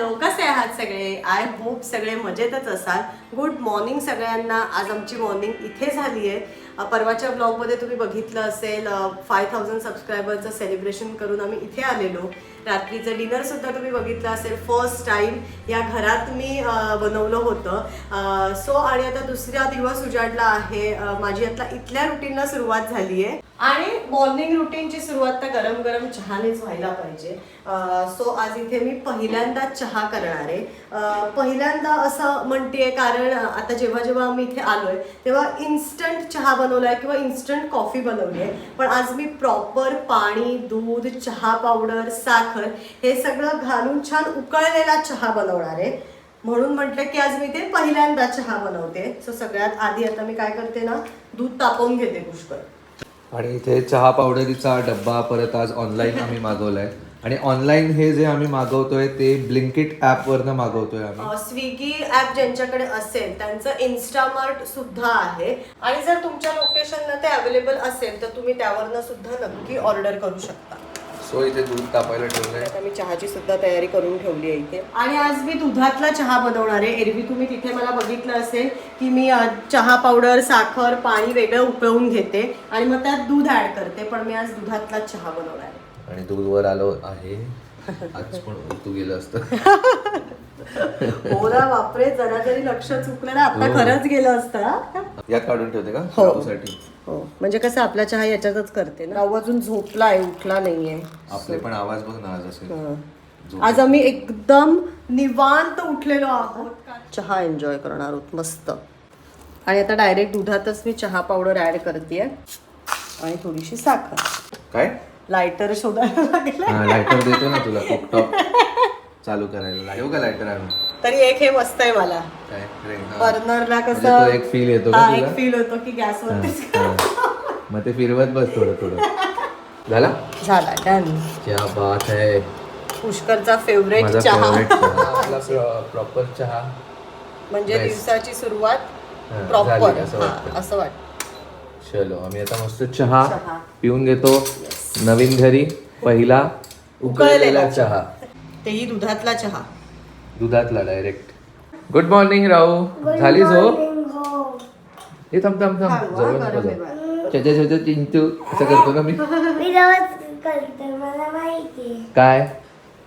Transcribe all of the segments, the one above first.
Hello कसे आहात सगळे. आय होप सगळे मजेतच असाल. गुड मॉर्निंग सगळ्यांना. आज आमची मॉर्निंग इथे झाली आहे. परवाच्या ब्लॉगमध्ये तुम्ही बघितलं असेल फाय थाउजंड सबस्क्रायबरचं सेलिब्रेशन करून आम्ही इथे आलेलो. रात्रीचं डिनरसुद्धा तुम्ही बघितलं असेल फर्स्ट टाइम या घरात मी बनवलं होतं. सो आणि आता दुसरा दिवस उजाडला आहे. माझी आता इथल्या रुटीनला सुरुवात झाली आहे. आणि मॉर्निंग रुटीनची सुरुवात तर गरम गरम चहानेच व्हायला पाहिजे. सो आज इथे मी पहिल्यांदा चहा करणार आहे. पहिल्यांदा असं म्हणतेय कारण आता जेव्हा जेव्हा आम्ही इथे आलोय तेव्हा इन्स्टंट चहा बनवलाय किंवा इन्स्टंट कॉफी बनवली आहे पण आज मी प्रॉपर पाणी दूध चहा पावडर साखर हे सगळं घालून छान उकळलेला चहा बनवणार आहे. म्हणून म्हटलं की आज मी ते पहिल्यांदा चहा बनवते. सो सगळ्यात आधी आता मी काय करते ना दूध तापवून घेते पुष्कळ. आणि इथे चहा पावडरीचा डब्बा परत आज ऑनलाईन आम्ही मागवलाय. आणि ऑनलाईन हे जे आम्ही मागवतोय ते ब्लिंकिट ॲपवरनं मागवतोय आम्ही. स्विगी ऍप ज्यांच्याकडे असेल त्यांचं इन्स्टामार्ट सुद्धा आहे. आणि जर तुमच्या लोकेशनला ते अवेलेबल असेल तर तुम्ही त्यावरनं सुद्धा नक्की ऑर्डर करू शकता. सो इथे दूध तापायला ठेवलंय. आता मी चहाची सुद्धा तयारी करून ठेवली आहे इथे. आणि आज मी दुधातला चहा बनवणार आहे. एरवी तुम्ही तिथे मला बघितलं असेल की मी अ, चहा पावडर साखर पाणी वेगळं उकळून घेते. आणि मग त्यात दूध ऍड करते पण मी आज दुधातला चहा बनवणार आहे. आणि दूध वर आलो आहे. आज पण तू गेलं असतं. हो बापरे जरा जरी लक्ष चुकलं ना आता खरंच गेलं असतं. हा. यात काढून ठेवते का? हो. राहूसाठी हो. म्हणजे कसं आपला चहा याच्यातच करते ना. राहू अजून झोपलाय उठला नाहीये. आपले पण आवाज बघ ना आज असेल हं. आज आम्ही एकदम निवांत उठलेलो आहोत. चहा एन्जॉय करणार आहोत मस्त. आणि आता डायरेक्ट दुधातच मी चहा पावडर ऍड करते आणि थोडीशी साखर. काय? लायटर शोधायला लागेल. हा लायटर देतो ना तुला कुकटॉप चालू करायला. येऊ का लायटर आणून? तरी एक हे मस्त आहे मला. हा. बर्नरला म्हणजे कसं तो एक फील येतो का हा, तुला? एक फील होतो की हा. मग ते फिरवत बस थोडं थोडं. झाला? झाला डन क्या बात है. पुष्करचा फेवरेट चहा. प्रॉपर चहा. म्हणजे. दिवसाची सुरुवात प्रॉपर असं वाटतं. चलो आम्ही आता मस्त चहा चहा. पिऊन घेतो. नवीन घरी पहिला उकळलेला चहा. तेही दुधातला चहा. दुधातला डायरेक्ट गुड मॉर्निंग राहू. झाली झोप हे? थांब थांब थांब. जवळ हा, नको गरम जाऊ. आहे छोटे छोटे चिंटू असं करतो ना मी? काय?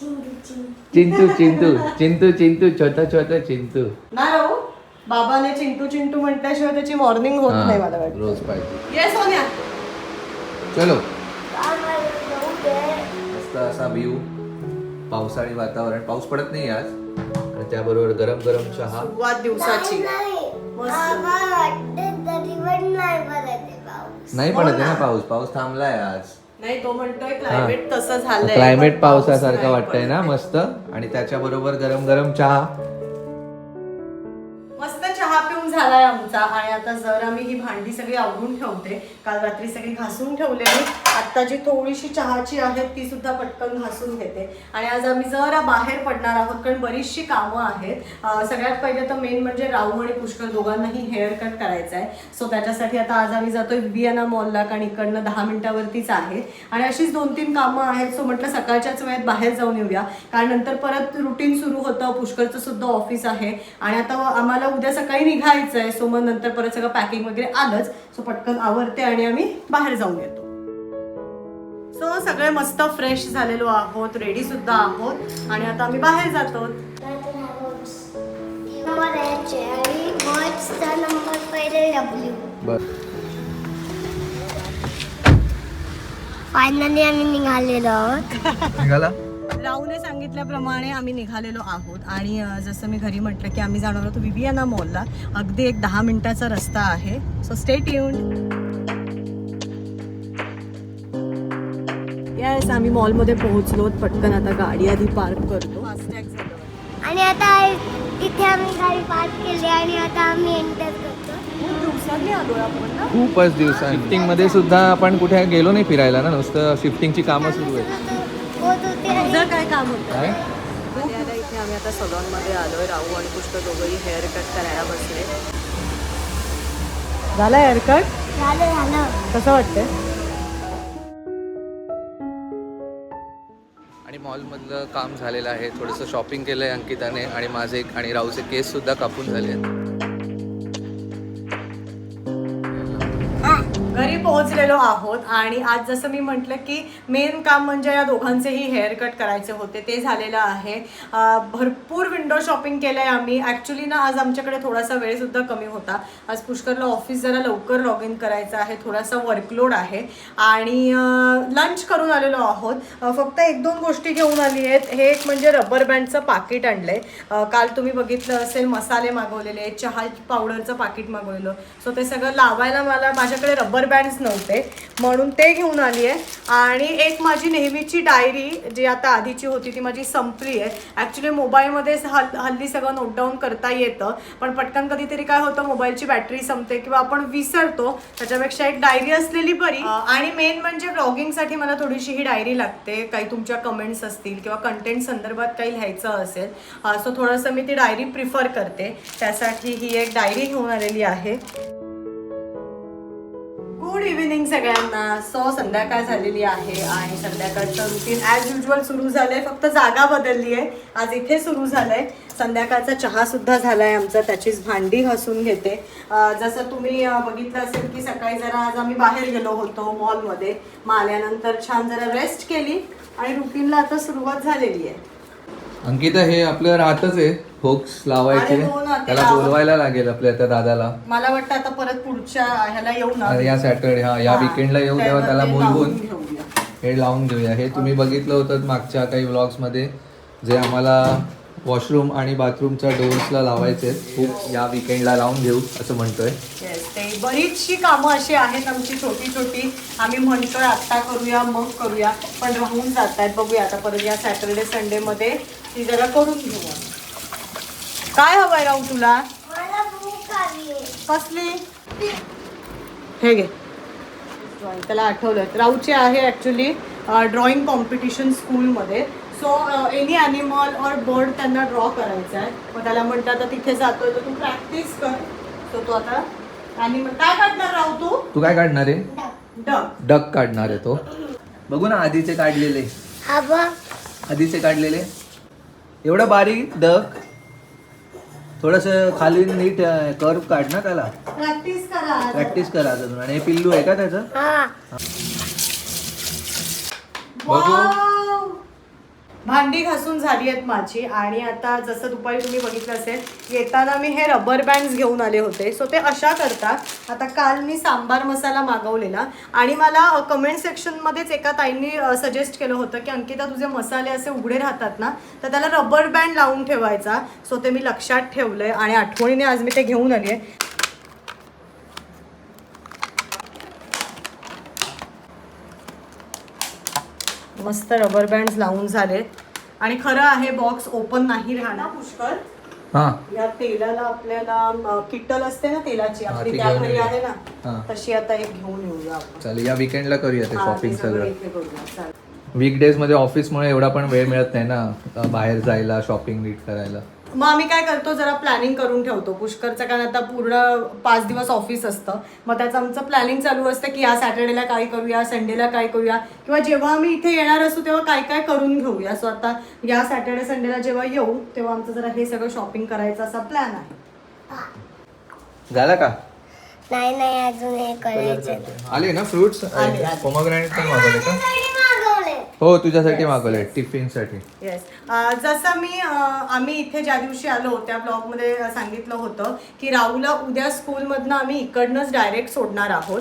चिंटू चिंटू. चिंटू चिंटू चिंटू चिंटू छोटा छोटा चिंटू. ना राहू. बाबाने चिंटू चिंटू म्हटल्याशिवाय त्याची मॉर्निंग होत नाही मला वाटतं. रोज पाहिजे. ये सोन्या. चलो. मस्त असा व्ह्यू पावसाळी वातावरण. पाऊस पडत नाही आज. आणि त्याबरोबर गरम गरम चहा. सुरुवात दिवसाची. नाही पडत आहे पाऊस. नाही पडत आहे ना पाऊस. पाऊस थांबलाय आज. नाही तो म्हणतोय क्लायमेट तसं झालंय. क्लायमेट पावसासारखं वाटतंय ना. मस्त. आणि त्याच्याबरोबर गरम गरम चहा. मस्त चहा पिऊन झालाय आमचा. आणि आता जरा मी ही भांडी सगळी आवडून ठेवते. काल रात्री सगळी घासून ठेवलेली. आता जी थोडीशी चहाची आहेत ती सुद्धा पटकन घासून घेते. आणि आज आम्ही जरा बाहेर पडणार आहोत कारण बरीचशी कामं आहेत. सगळ्यात पहिले तर मेन म्हणजे राहू आणि पुष्कर दोघांनाही हेअर कट करायचं आहे सो त्याच्यासाठी आता आज आम्ही जातोय विएना मॉलला कारण इकडनं दहा मिनिटावरतीच आहे. आणि अशीच दोन तीन कामं आहेत सो म्हटलं सकाळच्याच वेळेत बाहेर जाऊन येऊया. कारण नंतर परत रुटीन सुरू होतं पुष्करचं सुद्धा ऑफिस आहे. आणि आता आम्हाला उद्या सकाळी निघायचं आहे सो मग नंतर परत सगळं पॅकिंग वगैरे आलंच. सो पटकन आवरते आणि आम्ही बाहेर जाऊन येतो. सो सगळे मस्त फ्रेश झालेलो आहोत रेडी सुद्धा आहोत. आणि आता आम्ही बाहेर जातो. फायनली आम्ही निघालेलो आहोत. निघाला? राहूने सांगितल्याप्रमाणे आम्ही निघालेलो आहोत. आणि जसं मी घरी म्हटलं की आम्ही जाणार आहोत विवियाना मॉलला. अगदी एक दहा मिनिटाचा रस्ता आहे. सो स्टेट येऊन येस आम्ही मॉलमध्ये पोहोचलो पटकन आता गाडी आधी पार्क करतो. आणि आता इथे आम्ही गाडी पार्क केली आणि आता आम्ही एंटर करतो. खूप दिवसांनी आलो आपण ना? खूपच दिवसांनी. शिफ्टिंगमध्ये सुद्धा आपण कुठे गेलो नाही फिरायला ना नुसतं शिफ्टिंगची कामं सुरू आहेत. काय काम होतं? काय? इथे आम्ही आता सलॉनमध्ये आलोय. राहू आणि पुष्कळ दोघंही हेअर कट करायला बसले. झाला हेअर कट झालं झालं. कसं वाटतंय? मॉलमधलं काम झालेलं आहे. थोडंसं शॉपिंग केलं आहे अंकिताने आणि माझे आणि राहूचे केससुद्धा कापून झाले आहेत. घरी पोहोचलेलो आहोत. आणि आज जसं मी म्हटलं की मेन काम म्हणजे या दोघांचेही हेअर कट करायचे होते. ते झालेलं आहे. भरपूर विंडो शॉपिंग केलं आहे आम्ही. ॲक्च्युली ना आज आमच्याकडे थोडासा वेळसुद्धा कमी होता. आज पुष्करला ऑफिस जरा लवकर लॉग इन करायचं आहे. थोडासा वर्कलोड आहे. आणि लंच करून आलेलो आहोत. फक्त एक दोन गोष्टी घेऊन आली आहेत. हे एक म्हणजे रबर बँडचं पाकिट आणलं आहे काल तुम्ही बघितलं असेल मसाले मागवलेले चहा पावडरचं पाकिट मागवलेलं. सो ते सगळं लावायला मला माझ्याकडे रबर बँड्स नव्हते. म्हणून ते घेऊन आली आहे. आणि एक माझी नेहमीची डायरी जी आता आधीची होती ती माझी संपली आहे. ॲक्च्युली मोबाईलमध्येच हल हल्ली सगळं नोट डाऊन करता येतं. पण पटकन कधीतरी काय होतं मोबाईलची बॅटरी संपते किंवा आपण विसरतो. त्याच्यापेक्षा एक डायरी असलेली बरी. आणि मेन म्हणजे ब्लॉगिंगसाठी मला थोडीशी ही डायरी लागते. काही तुमच्या कमेंट्स असतील किंवा कंटेंट संदर्भात काही लिहायचं असेल सो थोडंसं मी ती डायरी प्रिफर करते. त्यासाठी ही एक डायरी घेऊन आलेली आहे. इव्हिनिंग सगळ्यांना. सो संध्याकाळ झालेली आहे आणि संध्याकाळचं रुटीन ॲज युजल सुरू झालंय. फक्त जागा बदलली आहे. आज इथे सुरू झालंय. संध्याकाळचा चहा सुद्धा झालाय आमचा. त्याचीच भांडी हसून घेते. जसं तुम्ही बघितलं असेल की सकाळी जरा आज आम्ही बाहेर गेलो होतो मॉलमध्ये. मग आल्यानंतर छान जरा रेस्ट केली आणि रुटीनला आता सुरुवात झालेली आहे. अंकिता हे आपलं राहतच आहे. होक्स लावायचे अरे हो ना, ते त्याला लावा. बोलवायला लागेल आपल्या त्या दादाला. मला वाटतं आता परत पुढच्या ह्याला येऊ ना. या सॅटरडे हा या विकेंडला येऊ तेव्हा त्याला बोलवून लावून घेऊया. हे लावून घेऊया. हे तुम्ही बघितलं होतं मागच्या काही व्लॉग्समध्ये जे आम्हाला वॉशरूम आणि बाथरूमच्या डोर्सला लावायचे. आहेत. खूप या विकेंडला लावून घेऊ असं म्हणतोय. ते बरीचशी कामं अशी आहेत आमची छोटी छोटी आम्ही म्हणतोय आत्ता करूया मग करूया. पण राहून जात आहेत बघूया आता परत या सॅटर्डे संडे मध्ये ती जरा करून घेऊ काय हवंय राहू तुला? मला भूक आली कसली? हे घे. त्याला आठवलं. राऊचे आहे ॲक्च्युली ड्रॉइंग कॉम्पिटिशन स्कूलमध्ये सो एनी ॲनिमल और बर्ड त्यांना ड्रॉ करायचा आहे मग त्याला म्हणतात आता तिथे जातोय तर तू प्रॅक्टिस कर. सो तू आता ॲनिमल काय काढणार राहू तू? तू काय काढणार आहे? डक डक काढणार आहे तो. बघू ना आधीचे काढलेले. हा बघ. आधीचे काढलेले. एवढं बारीक डक थोडस खाली नीट कर्व काढ ना त्याला. प्रॅक्टिस करा. प्रॅक्टिस करा अजून. आणि हे पिल्लू आहे का त्याचं? हा. बघू. भांडी घासून झाली आहेत माझी. आणि आता जसं दुपारी तुम्ही बघितलं असेल येताना मी हे रबर बँड्स घेऊन आले होते. सो ते अशा करतात. आता काल मी सांबार मसाला मागवलेला. आणि मला कमेंट सेक्शनमध्येच एका ताईंनी सजेस्ट केलं होतं की अंकिता तुझे मसाले असे उघडे राहतात ना तर त्याला रबर बँड लावून ठेवायचा. सो ते मी लक्षात ठेवलं आहे आणि आठवणीने आज मी ते घेऊन आली आहे मस्त रबर बँड्स लावून झालेत. आणि खरं आहे बॉक्स ओपन नाही राहणार. पुष्कर हा. या तेलाला आपल्याला किटल असते ना तेलाची हा, आपली त्या घेऊन घरी येऊया. आहे हा. ना तशी आता एक घेऊन येऊया आपण. चालेल या विकेंडला करूया ते हा, शॉपिंग ते सगळं सगळं. इथे करूया, चालेल. वीकडेजमध्ये ऑफिसमुळे एवढा पण वेळ मिळत नाही ना अं, बाहेर जायला शॉपिंग नीट करायला. मग आम्ही काय करतो जरा प्लॅनिंग करून ठेवतो. पुष्करचं कारण आता पूर्ण पाच दिवस ऑफिस असतं. मग त्याचं आमचं प्लॅनिंग चालू असतं की या सॅटर्डेला काय करूया संडेला काय करूया. किंवा जेव्हा आम्ही इथे येणार असू तेव्हा काय काय करून घेऊया. सो आता या सॅटर्डे संडेला जेव्हा येऊ तेव्हा आमचं जरा हे सगळं शॉपिंग करायचा असा प्लॅन आहे. झाला का? नाही नाही अजून हे करायचं आले ना फ्रुट्स. पोमोग्रॅनेट पण मागवले का? हो तुझ्यासाठी मागवले टिफिनसाठी येस जसं मी अं, आम्ही इथे ज्या दिवशी आलो त्या ब्लॉगमध्ये सांगितलं होतं की राहूला उद्या स्कूलमधनं आम्ही इकडनंच डायरेक्ट सोडणार आहोत.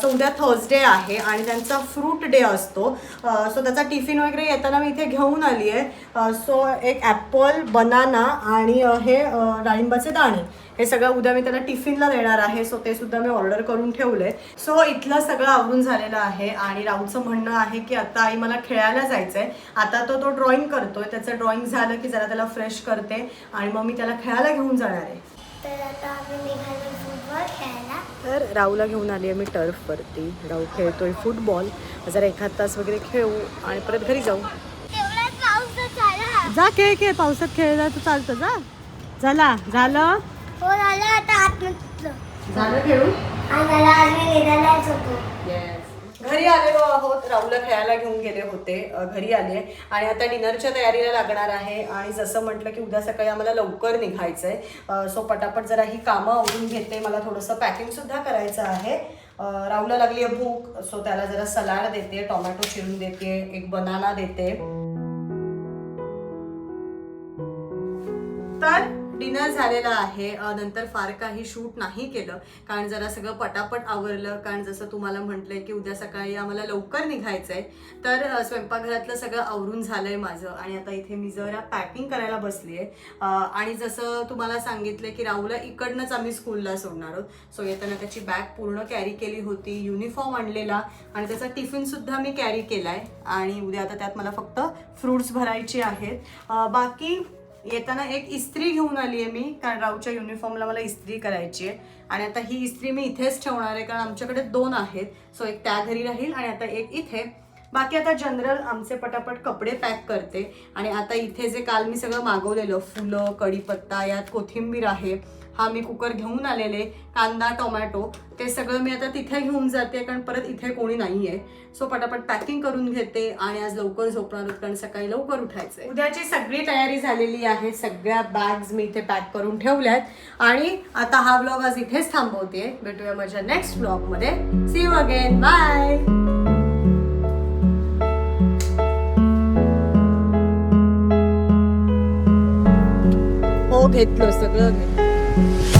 सो उद्या थर्सडे आहे आणि त्यांचा फ्रूट डे असतो. सो त्याचा टिफिन वगैरे येताना मी इथे घेऊन आली आहे सो एक ॲपल बनाना आणि अं, हे अं, डाळिंबाचे दाणे. हे सगळं उद्या मी त्याला टिफिनला देणार आहे सो ते सुद्धा मी ऑर्डर करून ठेवलंय. सो इथलं सगळं आवरून झालेलं आहे आणि राऊचं म्हणणं आहे की आता आई मला खेळायला जायचंय. आता तो तो ड्रॉइंग करतोय. त्याचं ड्रॉइंग झालं की जरा त्याला फ्रेश करते आणि मग मी त्याला खेळायला घेऊन जाणार आहे. तर आता आम्ही निघालो फुटबॉल खेळायला. तर राहूला घेऊन आली आहे मी टर्फवरती राहू खेळतोय फुटबॉल जरा एखाद तास वगैरे खेळू आणि परत घरी जाऊ. जा खेळ खेळ. पावसात खेळला तर चालतं. जा. झाला. झालं. हो झालं आता आतमध्ये झालं खेळून? आज मी होतो. घरी आलेलो आहोत. राहुलला खेळायला घेऊन गेले होते. घरी आले. आणि आता डिनरच्या तयारीला लागणार आहे. आणि जसं म्हटलं की उद्या सकाळी आम्हाला लवकर निघायचंय. अ, सो पटापट जरा ही कामं आवरून घेते. मला थोडंसं पॅकिंग सुद्धा करायचं आहे. अ, राहुलला लागली आहे भूक. सो त्याला जरा सलाड देते टोमॅटो चिरून देते एक बनाना देते. तर डिनर झालेला आहे. नंतर फार काही शूट नाही केलं. कारण जरा सगळं पटापट आवरलं. कारण जसं तुम्हाला म्हटलंय की उद्या सकाळी आम्हाला लवकर निघायचं आहे तर स्वयंपाकघरातलं सगळं आवरून झालंय माझं. आणि आता इथे मी जरा पॅकिंग करायला बसली आहे आणि जसं तुम्हाला सांगितलं की राहुला इकडनंच आम्ही स्कूलला सोडणार आहोत. सो येताना त्याची बॅग पूर्ण कॅरी केली होती. युनिफॉर्म आणलेला. आणि त्याचा टिफिनसुद्धा मी कॅरी केलाय. आणि उद्या आता त्यात मला फक्त फ्रुट्स भरायचे आहेत. बाकी येताना एक इस्त्री घेऊन आली आहे मी कारण राऊच्या युनिफॉर्मला मला इस्त्री करायची आहे आणि आता ही इस्त्री मी इथेच ठेवणार आहे कारण आमच्याकडे दोन आहेत. सो एक त्या घरी राहील आणि आता एक इथे. बाकी आता जनरल आमचे पटापट कपडे पॅक करते. आणि आता इथे जे काल मी सगळं मागवलेलं फुलं कढीपत्ता यात कोथिंबीर आहे हा मी कुकर घेऊन आलेले कांदा टोमॅटो ते सगळं मी आता तिथे घेऊन जाते कारण परत इथे कोणी नाही आहे सो पटापट पॅकिंग करून घेते आणि आज लवकर झोपणार आहोत कारण सकाळी लवकर उठायचं उद्याची सगळी तयारी झालेली आहे सगळ्या बॅग्स मी इथे पॅक करून ठेवल्यात. आणि आता हा व्लॉग आज इथेच थांबवते भेटूया माझ्या नेक्स्ट व्लॉगमध्ये सी यू अगेन बाय घेतलं सगळं घेतलं